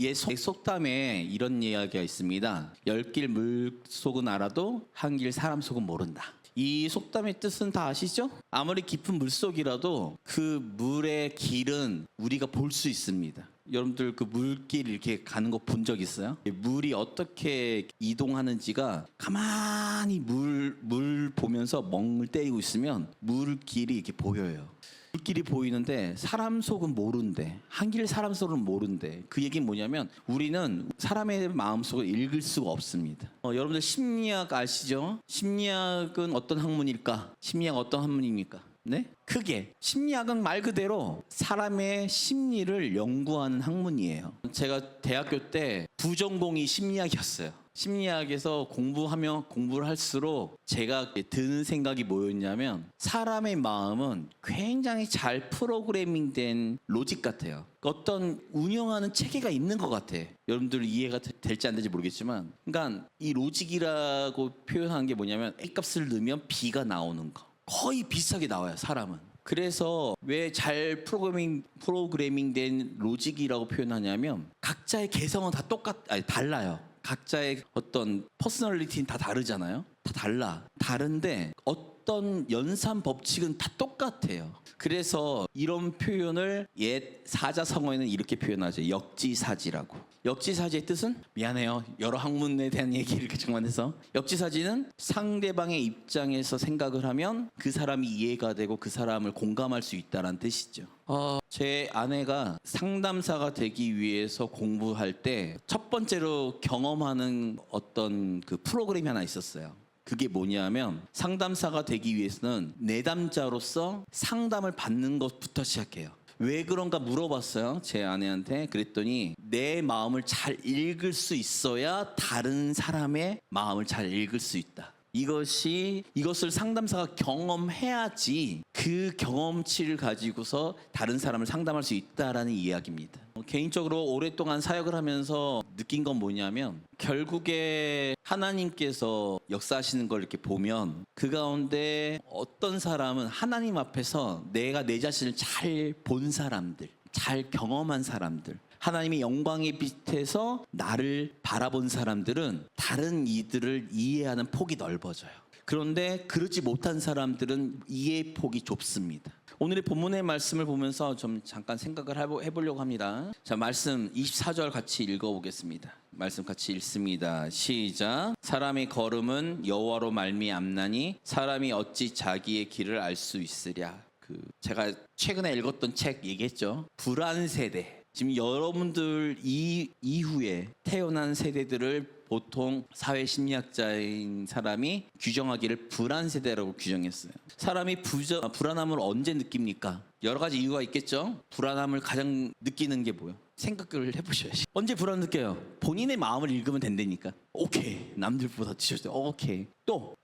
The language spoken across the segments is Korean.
옛 속- 속담에 이런 이야기가 있습니다. 열 길 물속은 알아도 한 길 사람 속은 모른다. 이 속담의 뜻은 다 아시죠? 아무리 깊은 물속이라도 그 물의 길은 우리가 볼 수 있습니다. 여러분들 그 물길 이렇게 가는 거 본 적 있어요? 물이 어떻게 이동하는지가 가만히 물, 물 보면서 멍을 때리고 있으면 물길이 이렇게 보여요. 물길이 보이는데 사람 속은 모른대. 한길 사람 속은 모른대. 그 얘기는 뭐냐면 우리는 사람의 마음 속을 읽을 수가 없습니다. 어, 여러분들 심리학 아시죠? 심리학은 어떤 학문일까? 심리학 어떤 학문입니까? 네? 크게 심리학은 말 그대로 사람의 심리를 연구하는 학문이에요. 제가 대학교 때 부전공이 심리학이었어요. 심리학에서 공부하며 공부를 할수록 제가 드는 생각이 뭐였냐면 사람의 마음은 굉장히 잘 프로그래밍된 로직 같아요. 어떤 운영하는 체계가 있는 것 같아. 여러분들 이해가 되- 될지 안 될지 모르겠지만, 그러니까 이 로직이라고 표현하는 게 뭐냐면 A 값을 넣으면 B가 나오는 거. 거의 비슷하게 나와요. 사람은. 그래서 왜 잘 프로그래밍 프로그래밍된 로직이라고 표현하냐면 각자의 개성은 다 똑같 아니 달라요. 각자의 어떤 퍼스널리티는 다 다르잖아요. 다 달라. 다른데 어떤 연산 법칙은 다 똑같아요. 그래서 이런 표현을 옛 사자성어에는 이렇게 표현하죠. 역지사지라고. 역지사지의 뜻은 미안해요. 여러 학문에 대한 얘기를 이렇게 정만해서 역지사지는 상대방의 입장에서 생각을 하면 그 사람이 이해가 되고 그 사람을 공감할 수 있다라는 뜻이죠. 어, 제 아내가 상담사가 되기 위해서 공부할 때 첫 번째로 경험하는 어떤 그 프로그램이 하나 있었어요. 그게 뭐냐면 상담사가 되기 위해서는 내담자로서 상담을 받는 것부터 시작해요. 왜 그런가 물어봤어요. 제 아내한테. 그랬더니 내 마음을 잘 읽을 수 있어야 다른 사람의 마음을 잘 읽을 수 있다. 이것이 이것을 상담사가 경험해야지 그 경험치를 가지고서 다른 사람을 상담할 수 있다라는 이야기입니다. 어, 개인적으로 오랫동안 사역을 하면서 느낀 건 뭐냐면 결국에 하나님께서 역사하시는 걸 이렇게 보면 그 가운데 어떤 사람은 하나님 앞에서 내가 내 자신을 잘 본 사람들, 잘 경험한 사람들, 하나님의 영광의 빛에서 나를 바라본 사람들은 다른 이들을 이해하는 폭이 넓어져요. 그런데 그렇지 못한 사람들은 이해 폭이 좁습니다. 오늘의 본문의 말씀을 보면서 좀 잠깐 생각을 해보- 해보려고 합니다. 자, 말씀 24절 같이 읽어보겠습니다. 말씀 같이 읽습니다. 시작. 사람의 걸음은 여호와로 말미암나니 사람이 어찌 자기의 길을 알 수 있으랴. 그 제가 최근에 읽었던 책 얘기했죠. 불안 세대. 지금 여러분들 이 이후에 태어난 세대들을 보통 사회 심리학자인 사람이 규정하기를 불안 세대라고 규정했어요. 사람이 부저, 불안함을 언제 느낍니까? 여러 가지 이유가 있겠죠. 불안함을 가장 느끼는 게 뭐예요? 생각을 해보셔야지. 언제 불안 느껴요? 본인의 마음을 읽으면 된다니까. 오케이. 남들보다 뒤졌을 때. 오케이. 또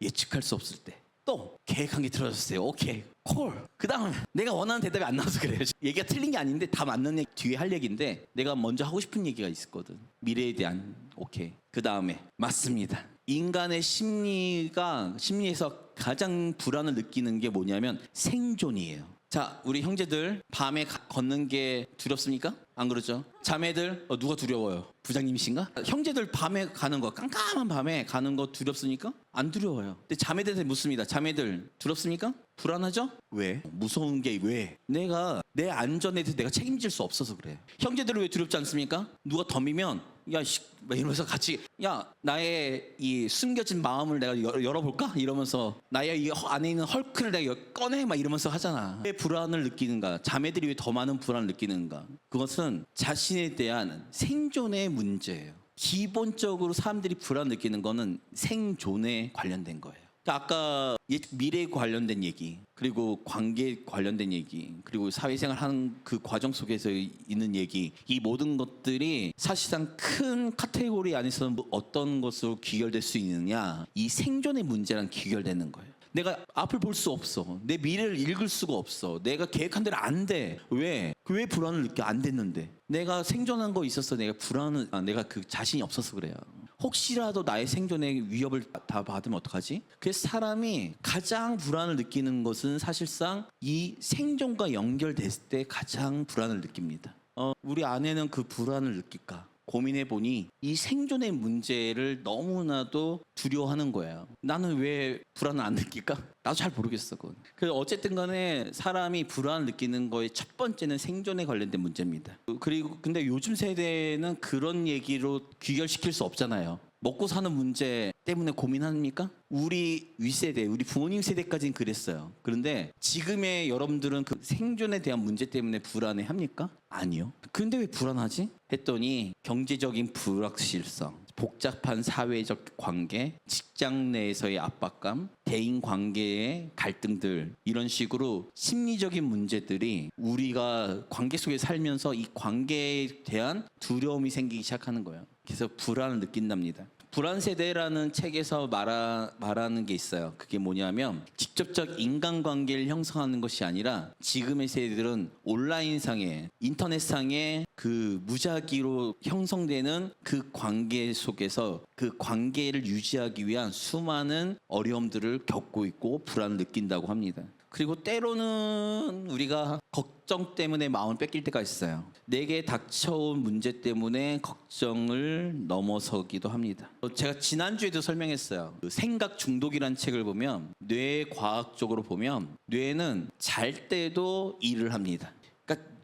예측할 수 없을 때. 또 계획한 게 틀어졌어요. 오케이. 콜. 그 다음 내가 원하는 대답이 안 나와서 그래요. 얘기가 틀린 게 아닌데 다 맞는 얘기 뒤에 할 얘기인데 내가 먼저 하고 싶은 얘기가 있었거든. 미래에 대한 오케이. 그 다음에 맞습니다. 인간의 심리가 심리에서 가장 불안을 느끼는 게 뭐냐면 생존이에요. 자, 우리 형제들 밤에 가- 걷는 게 두렵습니까? 안 그러죠? 자매들 어, 누가 두려워요? 부장님이신가? 형제들 밤에 가는 거 깜깜한 밤에 가는 거 두렵습니까? 안 두려워요. 근데 자매들한테 묻습니다. 자매들 두렵습니까? 불안하죠? 왜? 무서운 게 왜? 내가 내 안전에 대해서 내가 책임질 수 없어서 그래. 형제들은 왜 두렵지 않습니까? 누가 덤비면 야, 씨, 막 이러면서 같이 야 나의 이 숨겨진 마음을 내가 열- 열어볼까 이러면서 나의 이 허- 안에 있는 헐크를 내가 여- 꺼내 막 이러면서 하잖아. 왜 불안을 느끼는가? 자매들이 왜 더 많은 불안을 느끼는가? 그것은 자신에 대한 생존의 문제예요. 기본적으로 사람들이 불안 느끼는 거는 생존에 관련된 거예요. 그러니까 아까 예- 미래에 관련된 얘기, 그리고 관계 관련된 얘기, 그리고 사회생활 하는 그 과정 속에서 있는 얘기, 이 모든 것들이 사실상 큰 카테고리 안에서 뭐 어떤 것으로 귀결될 수 있느냐, 이 생존의 문제랑 귀결되는 거예요. 내가 앞을 볼 수 없어. 내 미래를 읽을 수가 없어. 내가 계획한 대로 안 돼. 왜? 그왜 불안을 느껴? 안 됐는데. 내가 생존한 거 있어서 내가 불안을, 아, 내가 그 자신이 없어서 그래요. 혹시라도 나의 생존에 위협을 다 받으면 어떡하지? 그래서 사람이 가장 불안을 느끼는 것은 사실상 이 생존과 연결됐을 때 가장 불안을 느낍니다. 어, 우리 아내는 그 불안을 느낄까? 고민해 보니 이 생존의 문제를 너무나도 두려워하는 거예요. 나는 왜 불안을 안 느낄까? 나도 잘 모르겠어. 그건. 그래서 어쨌든 간에 사람이 불안을 느끼는 거의 첫 번째는 생존에 관련된 문제입니다. 그리고 근데 요즘 세대는 그런 얘기로 귀결시킬 수 없잖아요. 먹고 사는 문제 때문에 고민합니까? 우리 윗세대, 우리 부모님 세대까지는 그랬어요. 그런데 지금의 여러분들은 그 생존에 대한 문제 때문에 불안해 합니까? 아니요. 근데 왜 불안하지? 했더니 경제적인 불확실성, 복잡한 사회적 관계, 직장 내에서의 압박감, 대인 관계의 갈등들 이런 식으로 심리적인 문제들이 우리가 관계 속에 살면서 이 관계에 대한 두려움이 생기기 시작하는 거예요. 그래서 불안을 느낀답니다. 불안 세대라는 책에서 말하, 말하는 게 있어요. 그게 뭐냐면 직접적 인간관계를 형성하는 것이 아니라 지금의 세대들은 온라인상에 인터넷상에 그 무작위로 형성되는 그 관계 속에서 그 관계를 유지하기 위한 수많은 어려움들을 겪고 있고 불안을 느낀다고 합니다. 그리고 때로는 우리가 걱정 때문에 마음을 뺏길 때가 있어요. 내게 닥쳐온 문제 때문에 걱정을 넘어서기도 합니다. 어, 제가 지난주에도 설명했어요. 그 생각 중독이라는 책을 보면 뇌 과학적으로 보면 뇌는 잘 때도 일을 합니다.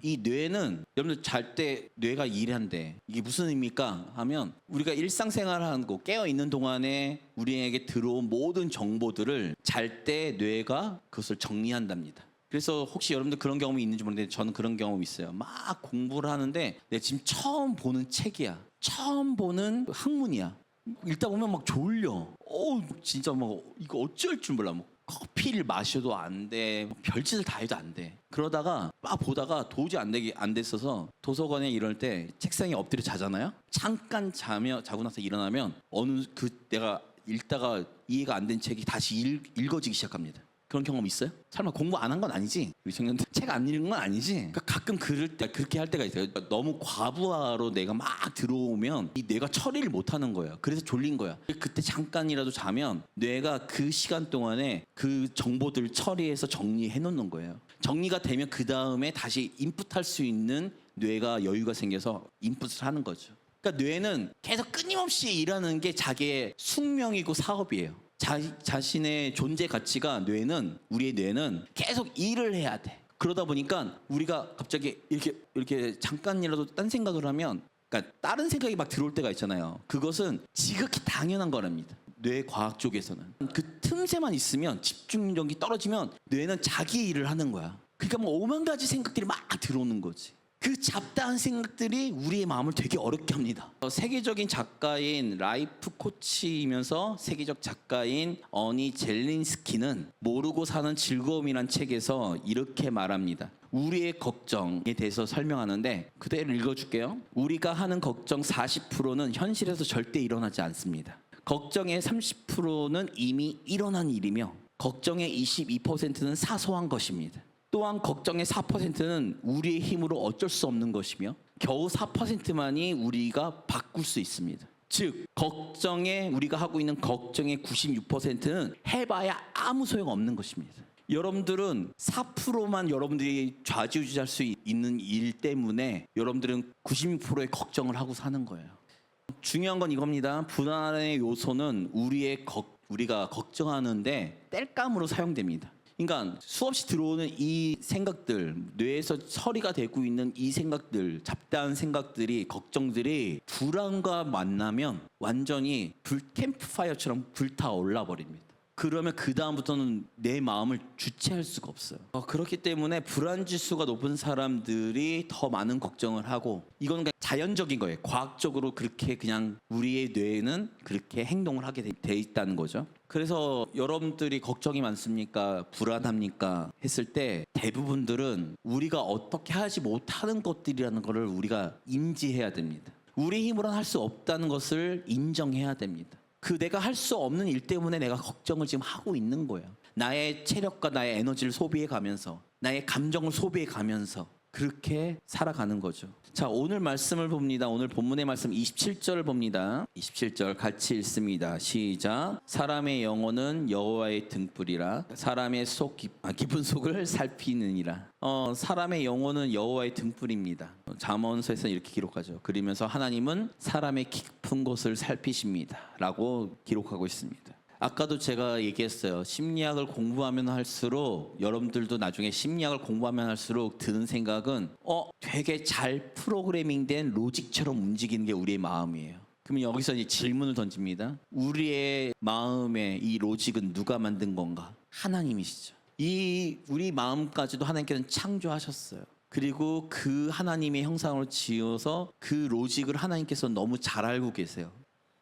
이 뇌는 여러분들 잘 때 뇌가 일한대. 이게 무슨 의미입니까? 하면 우리가 거 깨어 있는 동안에 우리에게 들어온 모든 정보들을 잘 때 뇌가 그것을 정리한답니다. 그래서 혹시 여러분들 그런 경험이 있는지 모르겠는데 저는 그런 경험이 있어요. 막 공부를 하는데 내 지금 처음 보는 책이야. 처음 보는 학문이야. 읽다 보면 막 졸려. 어 진짜 막 이거 어쩔 줄 몰라. 뭐 커피를 마셔도 안 돼. 뭐 별짓을 다 해도 안 돼. 그러다가 막 보다가 도저히 안 되게 안 됐어서 도서관에 이럴 때 책상에 엎드려 자잖아요. 잠깐 자며 자고 나서 일어나면 어느 그 내가 읽다가 이해가 안 된 책이 다시 읽, 읽어지기 시작합니다. 그런 경험 있어요? 설마 공부 안 한 건 아니지? 우리 청년들 책 안 읽은 건 아니지? 그러니까 가끔 그럴 때 그렇게 할 때가 있어요. 너무 과부하로 내가 막 들어오면 이 뇌가 처리를 못 하는 거예요. 그래서 졸린 거야. 그때 잠깐이라도 자면 뇌가 그 시간 동안에 그 정보들을 처리해서 정리해 놓는 거예요. 정리가 되면 그 다음에 다시 인풋할 수 있는 뇌가 여유가 생겨서 인풋을 하는 거죠. 그러니까 뇌는 계속 끊임없이 일하는 게 자기의 숙명이고 사업이에요. 자, 자신의 존재 가치가 뇌는 우리의 뇌는 계속 일을 해야 돼. 그러다 보니까 우리가 갑자기 이렇게 이렇게 잠깐이라도 딴 생각을 하면 그러니까 다른 생각이 막 들어올 때가 있잖아요. 그것은 지극히 당연한 거랍니다. 뇌 과학 쪽에서는 그 틈새만 있으면 집중력이 떨어지면 뇌는 자기 일을 하는 거야. 그러니까 뭐 오만 가지 생각들이 막 들어오는 거지. 그 잡다한 생각들이 우리의 마음을 되게 어렵게 합니다. 어, 세계적인 작가인 라이프 코치이면서 세계적 작가인 어니 젤린스키는 모르고 사는 즐거움이란 책에서 이렇게 말합니다. 우리의 걱정에 대해서 설명하는데 그대로 읽어줄게요. 우리가 하는 걱정 40%는 현실에서 절대 일어나지 않습니다. 걱정의 30%는 이미 일어난 일이며 걱정의 22%는 사소한 것입니다. 또한 걱정의 4%는 우리의 힘으로 어쩔 수 없는 것이며 겨우 4%만이 우리가 바꿀 수 있습니다. 즉 걱정에 우리가 하고 있는 걱정의 96%는 해봐야 아무 소용 없는 것입니다. 여러분들은 4%만 여러분들이 좌지우지할 수 있는 일 때문에 여러분들은 96%의 걱정을 하고 사는 거예요. 중요한 건 이겁니다. 불안의 요소는 우리의 걱, 우리가 걱정하는데 땔감으로 사용됩니다. 그러니까 수없이 들어오는 이 생각들, 뇌에서 처리가 되고 있는 이 생각들, 잡다한 생각들이, 걱정들이 불안과 만나면 완전히 불 캠프파이어처럼 불타올라 버립니다. 그러면 그 다음부터는 내 마음을 주체할 수가 없어요. 어, 그렇기 때문에 불안 지수가 높은 사람들이 더 많은 걱정을 하고 이거는 그냥 자연적인 거예요. 과학적으로 그렇게 그냥 우리의 뇌는 그렇게 행동을 하게 돼, 돼 있다는 거죠. 그래서 여러분들이 걱정이 많습니까? 불안합니까? 했을 때 대부분들은 우리가 어떻게 하지 못하는 것들이라는 것을 우리가 인지해야 됩니다. 우리 힘으로는 할 수 없다는 것을 인정해야 됩니다. 그 내가 할 수 없는 일 때문에 내가 걱정을 지금 하고 있는 거예요. 나의 체력과 나의 에너지를 소비해 가면서 나의 감정을 소비해 가면서 그렇게 살아가는 거죠. 자, 오늘 말씀을 봅니다. 오늘 본문의 말씀 27절을 봅니다. 27절 같이 읽습니다. 시작. 사람의 영혼은 여호와의 등불이라 사람의 속 깊, 아, 깊은 속을 살피느니라. 어, 사람의 영혼은 여호와의 등불입니다. 잠언서에서 이렇게 기록하죠. 그러면서 하나님은 사람의 깊은 곳을 살피십니다라고 기록하고 있습니다. 아까도 제가 얘기했어요. 심리학을 공부하면 할수록 여러분들도 나중에 심리학을 공부하면 할수록 드는 생각은 어 되게 잘 프로그래밍된 로직처럼 움직이는 게 우리의 마음이에요. 그러면 여기서 이제 질문을 던집니다. 우리의 마음의 이 로직은 누가 만든 건가? 하나님이시죠. 이 우리 마음까지도 하나님께서는 창조하셨어요. 그리고 그 하나님의 형상으로 지어서 그 로직을 하나님께서 너무 잘 알고 계세요.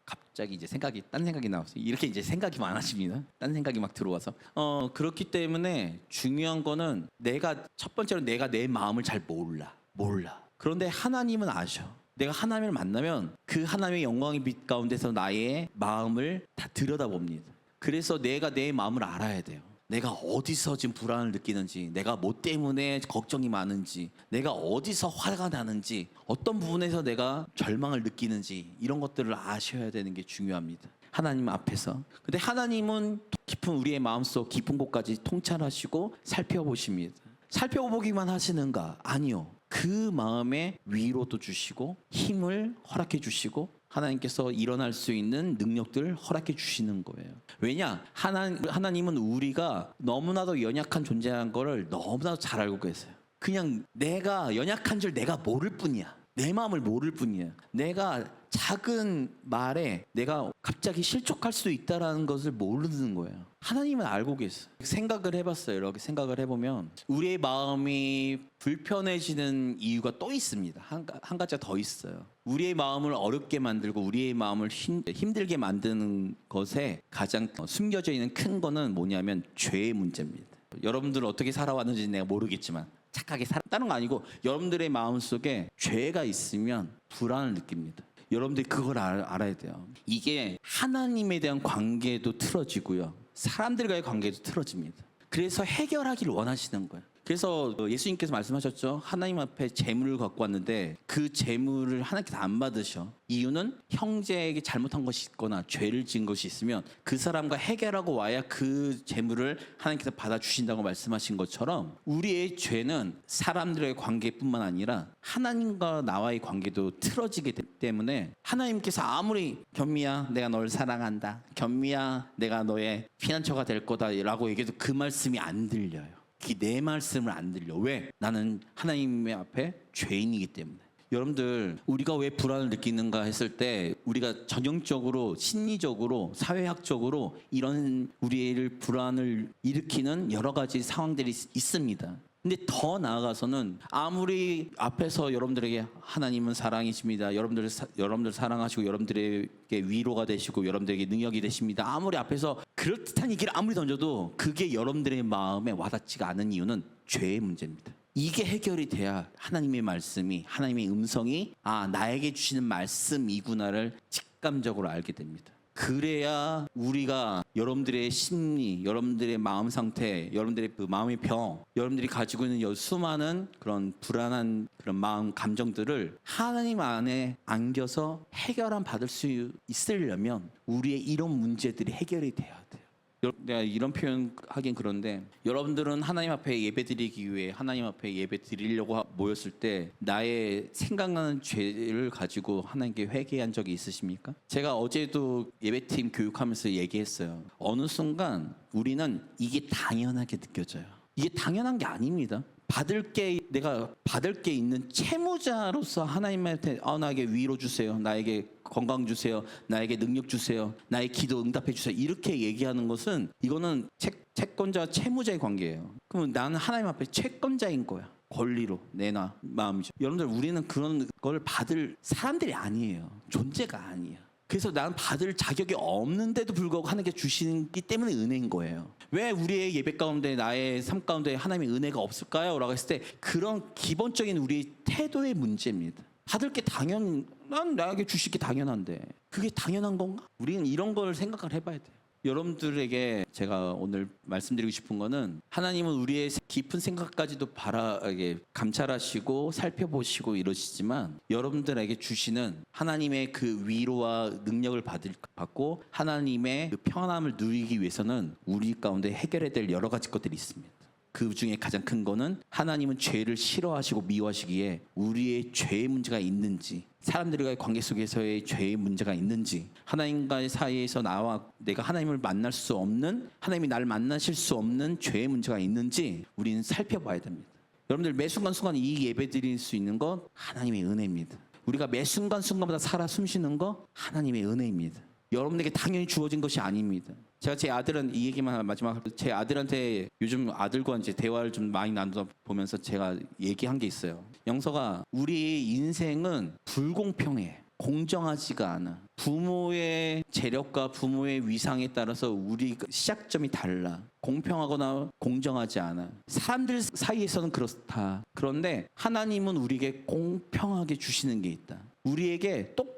갑자기 이제 생각이 딴 생각이 나왔어요. 이렇게 이제 생각이 많아집니다. 딴 생각이 막 들어와서 어 그렇기 때문에 중요한 거는 내가 첫 번째로 내가 내 마음을 잘 몰라 몰라. 그런데 하나님은 아셔. 내가 하나님을 만나면 그 하나님의 영광의 빛 가운데서 나의 마음을 다 들여다봅니다. 그래서 내가 내 마음을 알아야 돼요. 내가 어디서 지금 불안을 느끼는지, 내가 뭐 때문에 걱정이 많은지, 내가 어디서 화가 나는지, 어떤 부분에서 내가 절망을 느끼는지 이런 것들을 아셔야 되는 게 중요합니다. 하나님 앞에서. 근데 하나님은 깊은 우리의 마음속 깊은 곳까지 통찰하시고 살펴보십니다. 살펴보기만 하시는가? 아니요. 그 마음에 위로도 주시고 힘을 허락해 주시고 하나님께서 일어날 수 있는 능력들을 허락해 주시는 거예요. 왜냐? 하나, 하나님은 우리가 너무나도 연약한 존재라는 거를 너무나도 잘 알고 계세요. 그냥 내가 연약한 줄 내가 모를 뿐이야. 내 마음을 모를 뿐이야. 내가 작은 말에 내가 갑자기 실족할 수 있다라는 것을 모르는 거예요. 하나님은 알고 계세요. 생각을 해봤어요. 이렇게 생각을 해보면 우리의 마음이 불편해지는 이유가 또 있습니다. 한, 가- 한 가지가 더 있어요. 우리의 마음을 어렵게 만들고 우리의 마음을 힘, 힘들게 만드는 것에 가장 숨겨져 있는 큰 거는 뭐냐면 죄의 문제입니다. 여러분들 어떻게 살아왔는지 내가 모르겠지만 착하게 살았다는 거 아니고 여러분들의 마음 속에 죄가 있으면 불안을 느낍니다. 여러분들이 그걸 알, 알아야 돼요. 이게 하나님에 대한 관계도 틀어지고요. 사람들과의 관계도 틀어집니다. 그래서 해결하기를 원하시는 거예요. 그래서 예수님께서 말씀하셨죠. 하나님 앞에 재물을 갖고 왔는데 그 재물을 하나님께서 안 받으셔. 이유는 형제에게 잘못한 것이 있거나 죄를 지은 것이 있으면 그 사람과 해결하고 와야 그 재물을 하나님께서 받아주신다고 말씀하신 것처럼 우리의 죄는 사람들의 관계뿐만 아니라 하나님과 나와의 관계도 틀어지기 때- 때문에 하나님께서 아무리 견미야 내가 널 사랑한다 견미야 내가 너의 피난처가 될 거다라고 얘기해도 그 말씀이 안 들려요. 그게 내 말씀을 안 들려. 왜? 나는 하나님의 앞에 죄인이기 때문에. 여러분들 우리가 왜 불안을 느끼는가 했을 때 우리가 전형적으로 심리적으로 사회학적으로 이런 우리를 불안을 일으키는 여러 가지 상황들이 있- 있습니다. 근데 더 나아가서는 아무리 앞에서 여러분들에게 하나님은 사랑이십니다. 여러분들 사, 여러분들 사랑하시고 여러분들에게 위로가 되시고 여러분들에게 능력이 되십니다. 아무리 앞에서 그럴듯한 얘기를 아무리 던져도 그게 여러분들의 마음에 와닿지가 않은 이유는 죄의 문제입니다. 이게 해결이 돼야 하나님의 말씀이 하나님의 음성이 아 나에게 주시는 말씀이구나를 직감적으로 알게 됩니다. 그래야 우리가 여러분들의 심리, 여러분들의 마음 상태, 여러분들의 그 마음의 병, 여러분들이 가지고 있는 여 수많은 그런 불안한 그런 마음 감정들을 하나님 안에 안겨서 해결함 받을 수 있으려면 우리의 이런 문제들이 해결이 돼야 돼요. 여- 내가 이런 표현 하긴 그런데 여러분들은 하나님 앞에 예배 드리기 위해 하나님 앞에 예배 드리려고 하- 모였을 때 나의 생각나는 죄를 가지고 하나님께 회개한 적이 있으십니까? 제가 어제도 예배팀 교육하면서 얘기했어요. 어느 순간 우리는 이게 당연하게 느껴져요. 이게 당연한 게 아닙니다. 받을 게 내가 받을 게 있는 채무자로서 하나님한테 아 나에게 위로 주세요. 나에게 건강 주세요. 나에게 능력 주세요. 나의 기도 응답해 주세요. 이렇게 얘기하는 것은 이거는 채, 채권자 채무자의 관계예요. 그러면 나는 하나님 앞에 채권자인 거야. 권리로 내놔 마음이죠. 여러분들 우리는 그런 걸 받을 사람들이 아니에요. 존재가 아니야. 그래서 나는 받을 자격이 없는데도 불구하고 하나님께 주시기 때문에 은혜인 거예요. 왜 우리의 예배 가운데 나의 삶 가운데 하나님의 은혜가 없을까요? 라고 했을 때 그런 기본적인 우리의 태도의 문제입니다. 받을 게 당연, 난 나에게 주실 게 당연한데 그게 당연한 건가? 우리는 이런 걸 생각을 해봐야 돼요. 여러분들에게 제가 오늘 말씀드리고 싶은 거는 하나님은 우리의 깊은 생각까지도 바라게 감찰하시고 살펴보시고 이러시지만 여러분들에게 주시는 하나님의 그 위로와 능력을 받을 받고 하나님의 그 평안함을 누리기 위해서는 우리 가운데 해결해야 될 여러 가지 것들이 있습니다. 그 중에 가장 큰 거는 하나님은 죄를 싫어하시고 미워하시기에 우리의 죄의 문제가 있는지 사람들과의 관계 속에서의 죄의 문제가 있는지 하나님과의 사이에서 나와 내가 하나님을 만날 수 없는 하나님이 나를 만나실 수 없는 죄의 문제가 있는지 우리는 살펴봐야 됩니다. 여러분들 매 순간순간 이 예배 드릴 수 있는 건 하나님의 은혜입니다. 우리가 매 순간순간마다 살아 숨쉬는 거 하나님의 은혜입니다. 여러분에게 당연히 주어진 것이 아닙니다. 제가 제 아들은 이 얘기만 마지막 제 아들한테 요즘 아들과 이제 대화를 좀 많이 나누다 보면서 제가 얘기한 게 있어요. 영서가 우리 인생은 불공평해. 공정하지가 않아. 부모의 재력과 부모의 위상에 따라서 우리 그 시작점이 달라. 공평하거나 공정하지 않아. 사람들 사이에서는 그렇다. 그런데 하나님은 우리에게 공평하게 주시는 게 있다. 우리에게 똑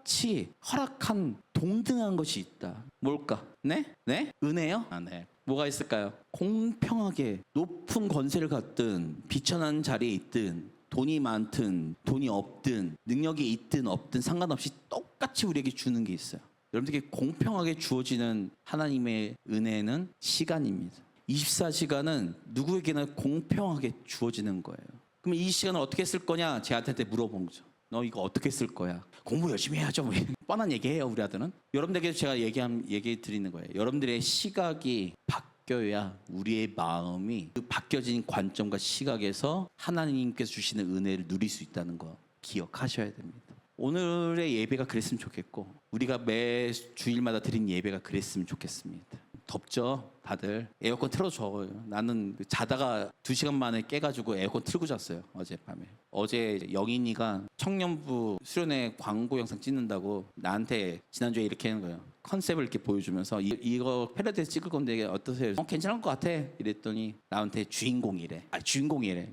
같이 허락한 동등한 것이 있다. 뭘까? 네? 네? 은혜요? 아, 네. 뭐가 있을까요? 공평하게 높은 권세를 갖든 비천한 자리에 있든 돈이 많든 돈이 없든 능력이 있든 없든 상관없이 똑같이 우리에게 주는 게 있어요. 여러분들에게 공평하게 주어지는 하나님의 은혜는 시간입니다. 24시간은 누구에게나 공평하게 주어지는 거예요. 그럼 이 시간을 어떻게 쓸 거냐? 제 아들한테 물어본 거죠. 너 이거 어떻게 쓸 거야? 공부 열심히 해야죠. 뭐. 뻔한 얘기해요, 우리 아들은. 여러분들에게 제가 얘기함 얘기 드리는 거예요. 여러분들의 시각이 바뀌어야 우리의 마음이 그 바뀌어진 관점과 시각에서 하나님께서 주시는 은혜를 누릴 수 있다는 거 기억하셔야 됩니다. 오늘의 예배가 그랬으면 좋겠고 우리가 매 주일마다 드린 예배가 그랬으면 좋겠습니다. 덥죠, 다들 에어컨 틀어줘요. 나는 그 자다가 두 시간 만에 깨가지고 에어컨 틀고 잤어요 어젯밤에. 어제 영인이가 청년부 수련회 광고 영상 찍는다고 나한테 지난주에 이렇게 하는 거예요. 컨셉을 이렇게 보여주면서 이, 이거 패러디에서 찍을 건데 어떠세요? 어, 괜찮을 것 같아. 이랬더니 나한테 주인공이래. 아 주인공이래.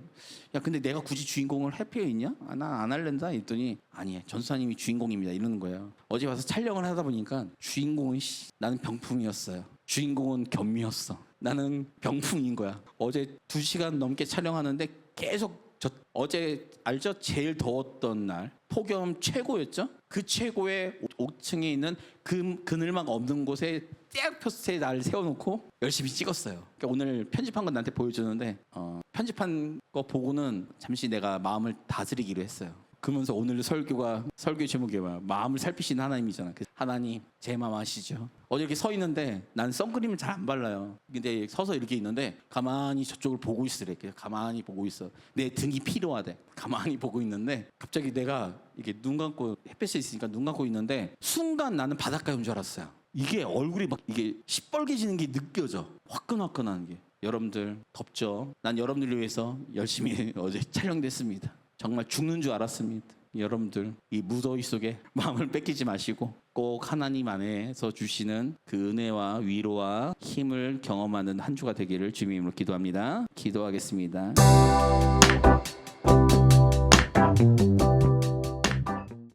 야 근데 내가 굳이 주인공을 할 필요 있냐? 아, 난안 할랜다. 이랬더니 아니 전수사님이 주인공입니다. 이러는 거예요. 어제 와서 촬영을 하다 보니까 주인공은 씨, 나는 병풍이었어요. 주인공은 겸미였어. 나는 병풍인 거야. 어제 두 시간 넘게 촬영하는데 계속 저 어제 알죠? 제일 더웠던 날 폭염 최고였죠? 그 최고의 5층에 있는 그 그늘막 없는 곳에 딱 표스에 날 세워놓고 열심히 찍었어요. 그러니까 오늘 편집한 건 나한테 보여주는데 어, 편집한 거 보고는 잠시 내가 마음을 다스리기로 했어요. 그러면서 오늘 설교가 설교 제목이 뭐야? 마음을 살피시는 하나님이잖아. 그 하나님 제 마음 아시죠? 어제 이렇게 서 있는데 난 선크림을 잘 안 발라요. 근데 서서 이렇게 있는데 가만히 저쪽을 보고 있으래. 이렇게 가만히 보고 있어. 내 등이 필요하대. 가만히 보고 있는데 갑자기 내가 이게 눈 감고 햇볕에 있으니까 눈 감고 있는데 순간 나는 바닷가에 온 줄 알았어요. 이게 얼굴이 막 이게 시뻘개지는 게 느껴져. 화끈화끈한 게. 여러분들 덥죠? 난 여러분들을 위해서 열심히 어제 촬영됐습니다. 정말 죽는 줄 알았습니다. 여러분들 이 무더위 속에 마음을 뺏기지 마시고 꼭 하나님 안에서 주시는 그 은혜와 위로와 힘을 경험하는 한 주가 되기를 주님으로 기도합니다. 기도하겠습니다.